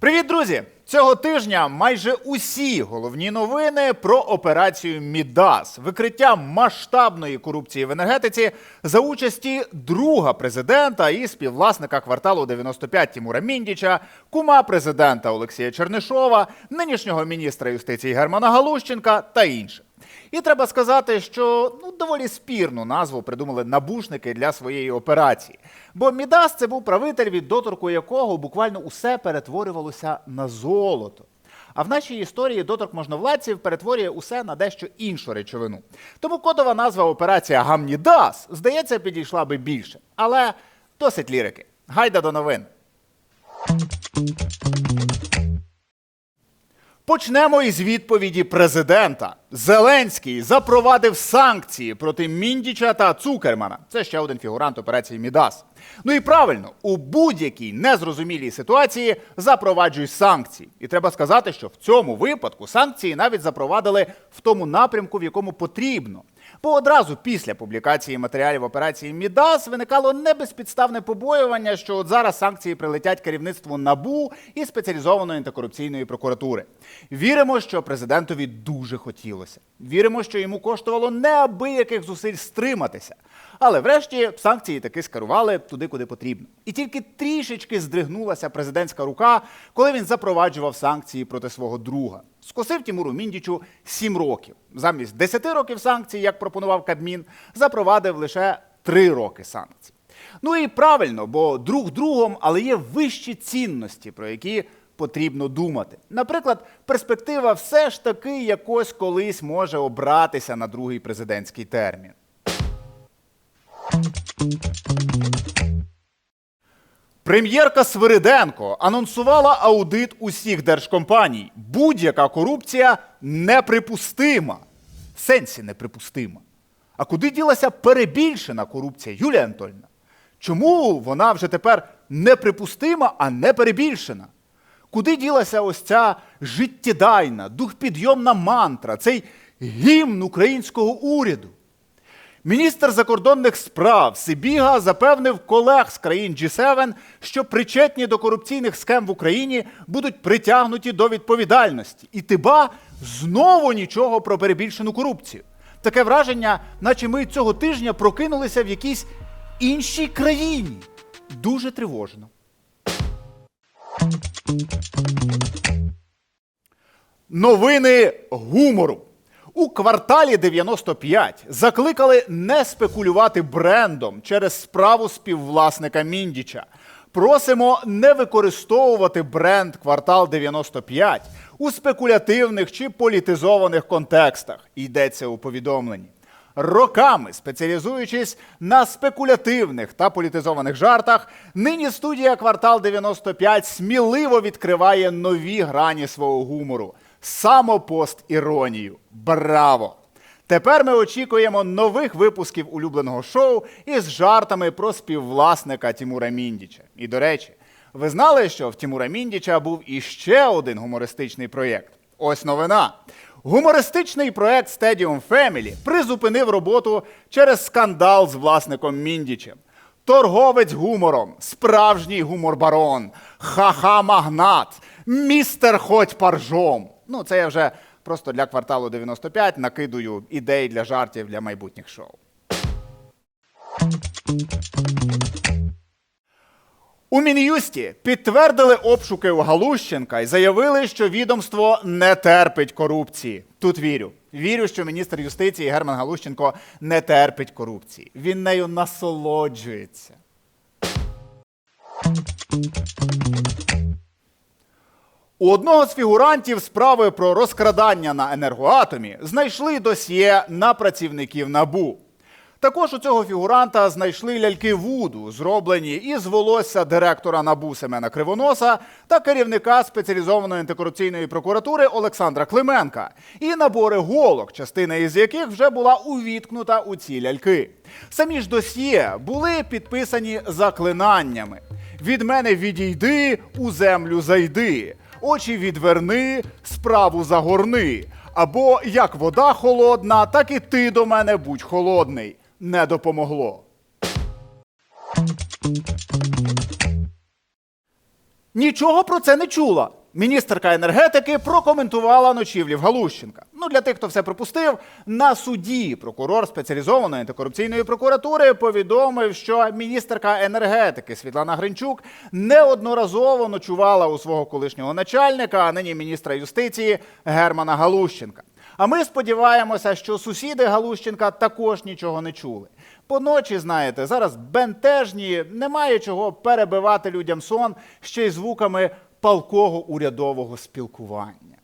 Привіт, друзі! Цього тижня майже усі головні новини про операцію Мідас, викриття масштабної корупції в енергетиці за участі друга президента і співвласника кварталу 95 Тімура Міндіча, кума президента Олексія Чернишова, нинішнього міністра юстиції Германа Галущенка та інших. І треба сказати, що ну доволі спірну назву придумали набушники для своєї операції. Бо Мідас це був правитель, від доторку якого буквально усе перетворювалося на золото. А в нашій історії доторк можновладців перетворює усе на дещо іншу речовину. Тому кодова назва операція Гамнідас, здається, підійшла би більше. Але досить лірики. Гайда до новин. Почнемо із відповіді президента. Зеленський запровадив санкції проти Міндіча та Цукермана. Це ще один фігурант операції Мідас. Ну і правильно, у будь-якій незрозумілій ситуації запроваджуй санкції. І треба сказати, що в цьому випадку санкції навіть запровадили в тому напрямку, в якому потрібно. Бо одразу після публікації матеріалів операції Мідас виникало небезпідставне побоювання, що от зараз санкції прилетять керівництву НАБУ і спеціалізованої антикорупційної прокуратури. Віримо, що президентові дуже хотілося. Віримо, що йому коштувало неабияких зусиль стриматися. Але врешті санкції таки скерували туди, куди потрібно. І тільки трішечки здригнулася президентська рука, коли він запроваджував санкції проти свого друга. Скосив Тімуру Міндічу 7 років. Замість 10 років санкцій, як пропонував Кабмін, запровадив лише 3 роки санкцій. Ну і правильно, бо друг другом, але є вищі цінності, про які потрібно думати. Наприклад, перспектива все ж таки якось колись може обратися на другий президентський термін. Прем'єрка Свириденко анонсувала аудит усіх держкомпаній. Будь-яка корупція неприпустима. В сенсі неприпустима. А куди ділася перебільшена корупція, Юлія Анатольовна? Чому вона вже тепер неприпустима, а не перебільшена? Куди ділася ось ця життєдайна, духпідйомна мантра, цей гімн українського уряду? Міністр закордонних справ Сибіга запевнив колег з країн G7, що причетні до корупційних схем в Україні будуть притягнуті до відповідальності. І тиба знову нічого про перебільшену корупцію. Таке враження, наче ми цього тижня прокинулися в якійсь іншій країні. Дуже тривожно. Новини гумору. У кварталі 95 закликали не спекулювати брендом через справу співвласника Міндіча. Просимо не використовувати бренд квартал 95 у спекулятивних чи політизованих контекстах. Йдеться у повідомленні. Роками спеціалізуючись на спекулятивних та політизованих жартах, нині студія Квартал 95 сміливо відкриває нові грані свого гумору. Самопост іронію. Браво! Тепер ми очікуємо нових випусків улюбленого шоу із жартами про співвласника Тімура Міндіча. І до речі, ви знали, що в Тімура Міндіча був іще один гумористичний проєкт. Ось новина. Гумористичний проект Stadium Family призупинив роботу через скандал з власником Міндічем. Торговець гумором, справжній гумор-барон, ха-ха магнат, містер хоть паржом. Ну, це я вже просто для кварталу 95 накидую ідей для жартів для майбутніх шоу. У Мін'юсті підтвердили обшуки у Галущенка і заявили, що відомство не терпить корупції. Тут вірю. Вірю, що міністр юстиції Герман Галущенко не терпить корупції. Він нею насолоджується. У одного з фігурантів справи про розкрадання на енергоатомі знайшли досьє на працівників НАБУ. Також у цього фігуранта знайшли ляльки Вуду, зроблені із волосся директора НАБУ Семена Кривоноса та керівника спеціалізованої антикорупційної прокуратури Олександра Клименка, і набори голок, частина із яких вже була увіткнута у ці ляльки. Самі ж досьє були підписані заклинаннями: від мене відійди, у землю зайди, очі відверни, справу загорни. Або як вода холодна, так і ти до мене будь холодний. Не допомогло. Нічого про це не чула. Міністерка енергетики прокоментувала ночівлі в Галущенка. Ну, для тих, хто все пропустив, на суді прокурор спеціалізованої антикорупційної прокуратури повідомив, що міністерка енергетики Світлана Гринчук неодноразово ночувала у свого колишнього начальника, а нині міністра юстиції Германа Галущенка. А ми сподіваємося, що сусіди Галущенка також нічого не чули. Поночі, знаєте, зараз бентежні, немає чого перебивати людям сон ще й звуками палкого урядового спілкування.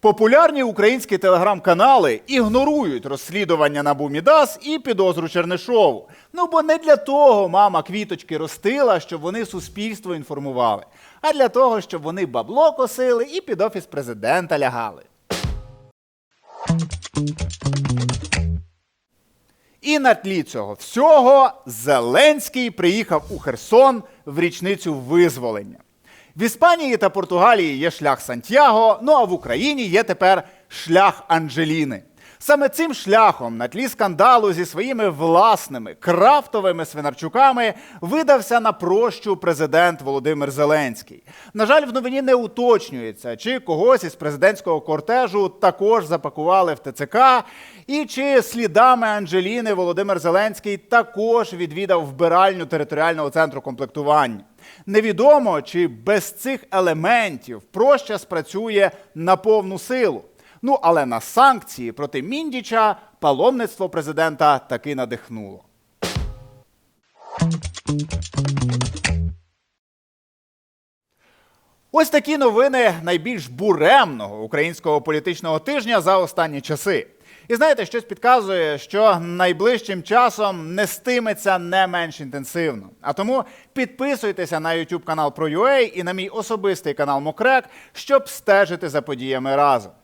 Популярні українські телеграм-канали ігнорують розслідування на Бумідас і підозру Чернишову. Ну бо не для того мама квіточки ростила, щоб вони суспільство інформували, а для того, щоб вони бабло косили і під офіс президента лягали. І на тлі цього всього Зеленський приїхав у Херсон в річницю визволення. В Іспанії та Португалії є шлях Сантьяго, ну а в Україні є тепер шлях Анджеліни. Саме цим шляхом на тлі скандалу зі своїми власними крафтовими свинарчуками видався на прощу президент Володимир Зеленський. На жаль, в новині не уточнюється, чи когось із президентського кортежу також запакували в ТЦК, і чи слідами Анджеліни Володимир Зеленський також відвідав вбиральню територіального центру комплектування. Невідомо, чи без цих елементів проща спрацює на повну силу. Ну, але на санкції проти Міндіча паломництво президента таки надихнуло. Ось такі новини найбільш буремного українського політичного тижня за останні часи. І знаєте, щось підказує, що найближчим часом нестиметься не менш інтенсивно. А тому підписуйтеся на YouTube канал ProUA і на мій особистий канал Мокрек, щоб стежити за подіями разом.